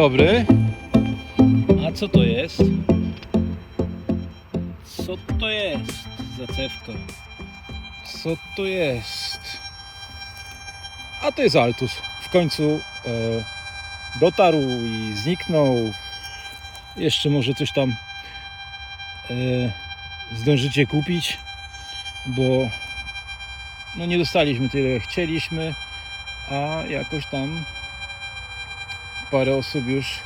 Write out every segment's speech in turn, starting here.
dobry. A co to jest? Co to jest za cewka? Co to jest? A to jest Altus. W końcu e, dotarł i zniknął. Jeszcze może coś tam e, zdążycie kupić, bo no nie dostaliśmy tyle chcieliśmy, a jakoś tam parę osób już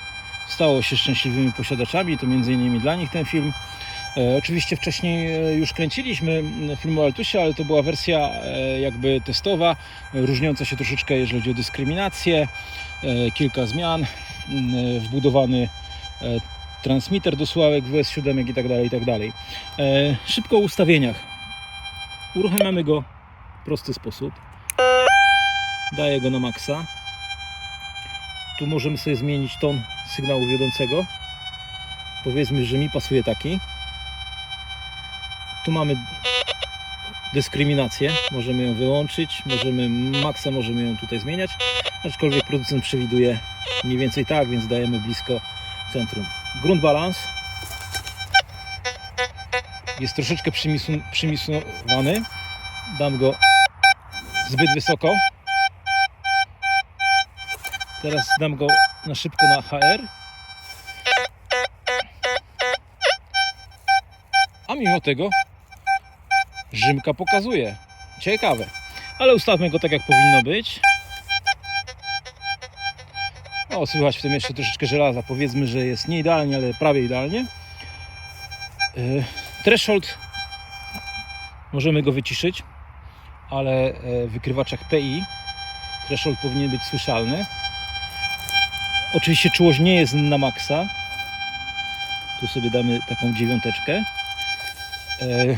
stało się szczęśliwymi posiadaczami, to między innymi dla nich ten film. E, oczywiście wcześniej e, już kręciliśmy film o Altusie, ale to była wersja e, jakby testowa, różniąca się troszeczkę jeżeli chodzi o dyskryminację, kilka zmian, wbudowany transmitter do słuchawek WS7 i tak dalej, i tak dalej. Szybko o ustawieniach. Uruchamiamy go w prosty sposób. Daję go na maksa. Tu możemy sobie zmienić ton sygnału wiodącego. Powiedzmy, że mi pasuje taki. Tu mamy dyskryminację. Możemy ją wyłączyć, możemy maksa, możemy ją tutaj zmieniać. Aczkolwiek producent przewiduje mniej więcej tak, więc dajemy blisko centrum. Grunt balans jest troszeczkę przymisu- przymisowany. Dam go zbyt wysoko. Teraz dam go na szybko na HR. A mimo tego Rzymka pokazuje. Ciekawe. Ale ustawmy go tak jak powinno być. O, słychać w tym jeszcze troszeczkę żelaza. Powiedzmy, że jest nie idealnie, ale prawie idealnie. Yy, Threshold możemy go wyciszyć, ale e, w wykrywaczoach PI threshold powinien być słyszalny. Oczywiście czułość nie jest na maksa. Tu sobie damy taką dziewiąteczkę. E,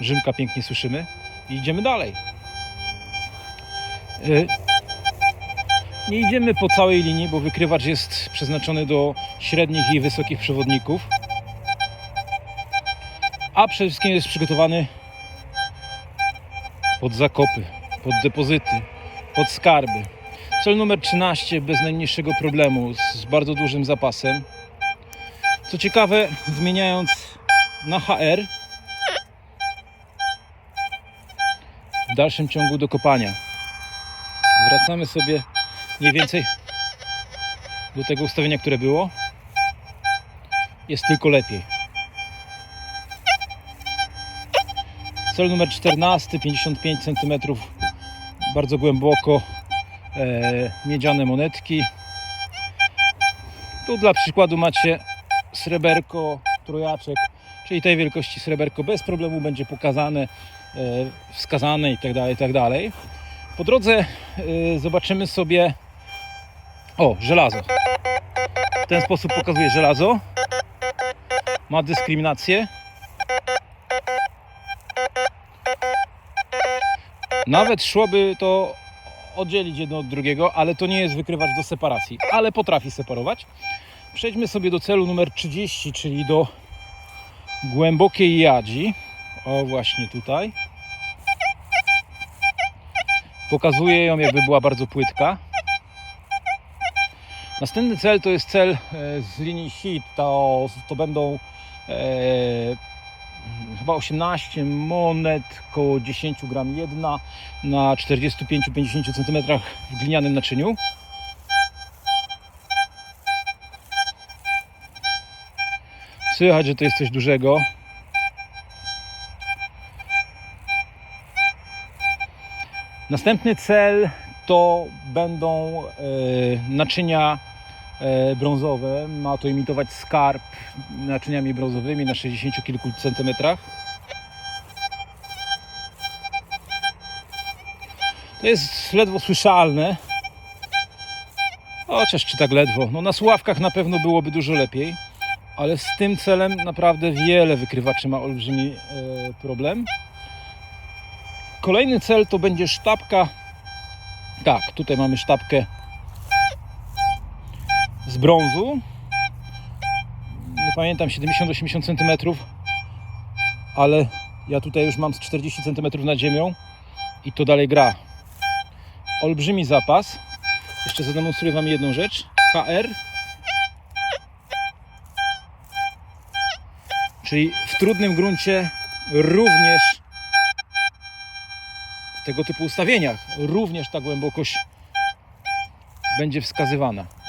Rzymka pięknie słyszymy i idziemy dalej. E, Nie idziemy po całej linii, bo wykrywacz jest przeznaczony do średnich i wysokich przewodników. A przede wszystkim jest przygotowany pod zakopy, pod depozyty, pod skarby. Cel numer 13 bez najmniejszego problemu, z bardzo dużym zapasem. Co ciekawe, zmieniając na HR w dalszym ciągu do kopania. Wracamy sobie mniej więcej do tego ustawienia, które było. Jest tylko lepiej. Cel numer 14, 55 cm, bardzo głęboko, e, miedziane monetki. Tu dla przykładu macie sreberko, trojaczek, czyli tej wielkości sreberko bez problemu będzie pokazane, e, wskazane i tak dalej, i tak. Po drodze e, zobaczymy sobie o, żelazo. W ten sposób pokazuje żelazo. Ma dyskryminację. Nawet szłoby to oddzielić jedno od drugiego, ale to nie jest wykrywacz do separacji, ale potrafi separować. Przejdźmy sobie do celu numer 30, czyli do głębokiej jadzi. O, właśnie tutaj. Pokazuję ją, jakby była bardzo płytka. Następny cel to jest cel e, z linii HIT. To, to będą e, chyba 18 monet, około 10 gram jedna na 45-50 cm w glinianym naczyniu. Słychać, że to jest coś dużego. Następny cel to będą e, naczynia brązowe. Ma to imitować skarb naczyniami brązowymi na 60 kilku centymetrach. To jest ledwo słyszalne. Chociaż czy tak ledwo. No na słuchawkach na pewno byłoby dużo lepiej. Ale z tym celem naprawdę wiele wykrywaczy ma olbrzymi e, problem. Kolejny cel to będzie sztabka. Tak, tutaj mamy sztabkę z brązu. Nie pamiętam 70-80 cm, ale ja tutaj już mam z 40 cm nad ziemią i to dalej gra. olbrzymi zapas. Jeszcze zademonstruję Wam jedną rzecz. HR. Czyli w trudnym gruncie również w tego typu ustawieniach również ta głębokość będzie wskazywana.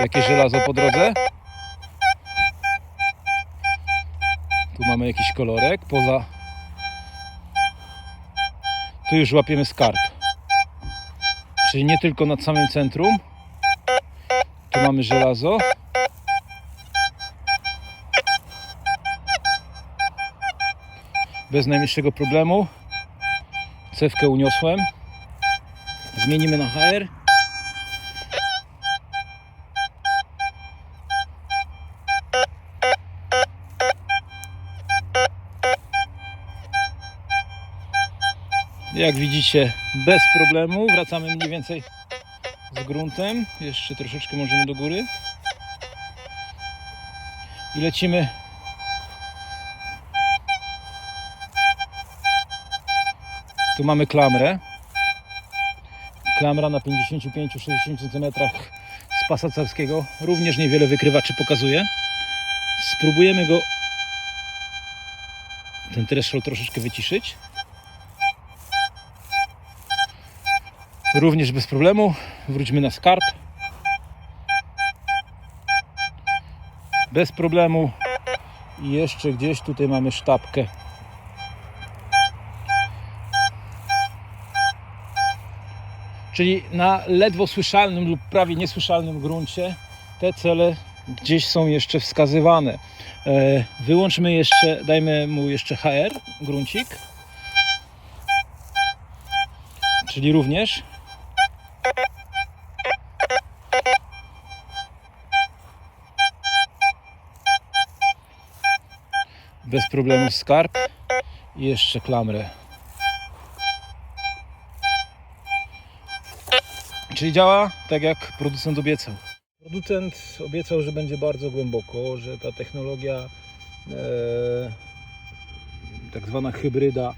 Jakie żelazo po drodze? Tu mamy jakiś kolorek. Poza. Tu już łapiemy skarb. Czyli nie tylko nad samym centrum. Tu mamy żelazo. Bez najmniejszego problemu. Cewkę uniosłem. Zmienimy na HR. Jak widzicie, bez problemu. Wracamy mniej więcej z gruntem. Jeszcze troszeczkę możemy do góry. I lecimy. Tu mamy klamrę. Klamra na 55-60 cm z pasa carskiego. Również niewiele wykrywaczy pokazuje. Spróbujemy go ten threshold troszeczkę wyciszyć. Również bez problemu. Wróćmy na skarb. Bez problemu. I jeszcze gdzieś tutaj mamy sztabkę. Czyli na ledwo słyszalnym lub prawie niesłyszalnym gruncie te cele gdzieś są jeszcze wskazywane. E, Wyłączmy jeszcze, dajmy mu jeszcze HR, gruncik. Czyli również bez problemu skarb i jeszcze klamrę. Czyli działa tak jak producent obiecał. Producent obiecał, że będzie bardzo głęboko, że ta technologia e, tak zwana hybryda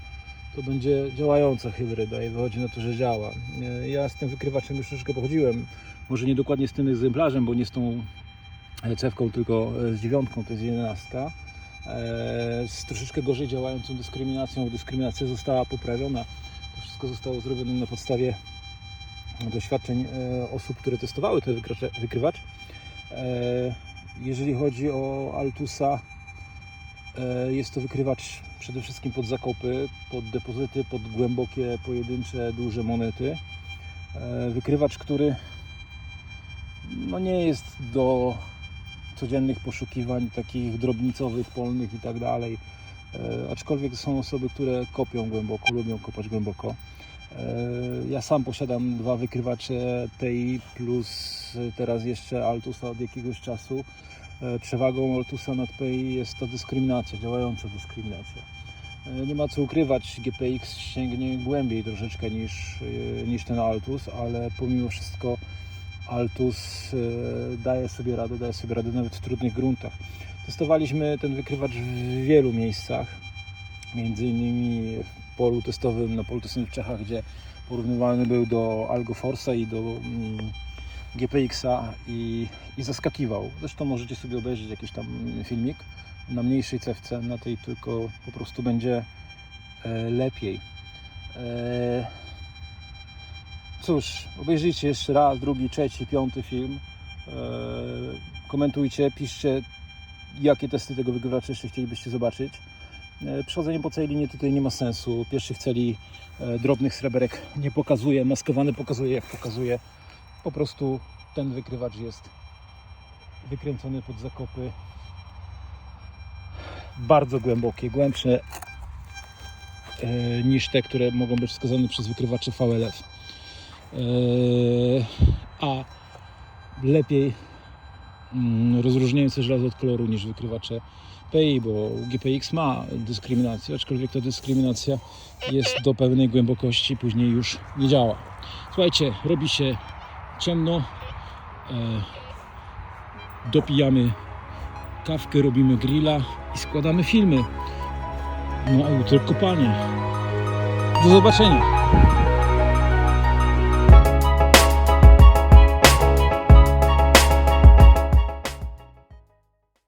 to będzie działająca hybryda i wychodzi na to, że działa. E, Ja z tym wykrywaczem już troszeczkę pochodziłem, może nie dokładnie z tym egzemplarzem, bo nie z tą cewką, tylko z dziewiątką, to jest jedenastka. E, Z troszeczkę gorzej działającą dyskryminacją. Dyskryminacja została poprawiona. To wszystko zostało zrobione na podstawie doświadczeń e, osób, które testowały ten wykrywacz. E, Jeżeli chodzi o Altusa, jest to wykrywacz przede wszystkim pod zakopy, pod depozyty, pod głębokie, pojedyncze, duże monety. Wykrywacz, który no nie jest do codziennych poszukiwań takich drobnicowych, polnych i tak dalej. E, Aczkolwiek są osoby, które kopią głęboko, lubią kopać głęboko. E, Ja sam posiadam dwa wykrywacze PI plus teraz jeszcze Altusa od jakiegoś czasu. E, Przewagą Altusa nad PI jest ta dyskryminacja, działająca dyskryminacja. Nie ma co ukrywać, GPX sięgnie głębiej troszeczkę niż, niż ten Altus, ale pomimo wszystko Altus e, daje sobie radę, daje sobie radę nawet w trudnych gruntach. Testowaliśmy ten wykrywacz w wielu miejscach, między innymi w polu testowym, na polu testowym w Czechach, gdzie porównywalny był do Algo Force'a i do mm, GPX-a i, i zaskakiwał. Zresztą możecie sobie obejrzeć jakiś tam filmik na mniejszej cewce, na tej tylko po prostu będzie e, lepiej. Cóż, obejrzyjcie jeszcze raz, drugi, trzeci, piąty film. E, komentujcie, piszcie jakie testy tego wygrywacza jeszcze chcielibyście zobaczyć. E, Przechodzenie po całej linii tutaj nie ma sensu. Pierwszych celi e, drobnych sreberek nie pokazuje, maskowany pokazuje jak pokazuje. Po prostu ten wykrywacz jest wykręcony pod zakopy bardzo głębokie, głębsze niż te, które mogą być wskazane przez wykrywacze VLF. E, A lepiej mm, rozróżniające żelazo od koloru niż wykrywacze PI, bo GPX ma dyskryminację, aczkolwiek ta dyskryminacja jest do pewnej głębokości, później już nie działa. Słuchajcie, robi się ciemno, e, dopijamy kawkę, robimy grilla i składamy filmy. No a jutro kopanie. Do zobaczenia.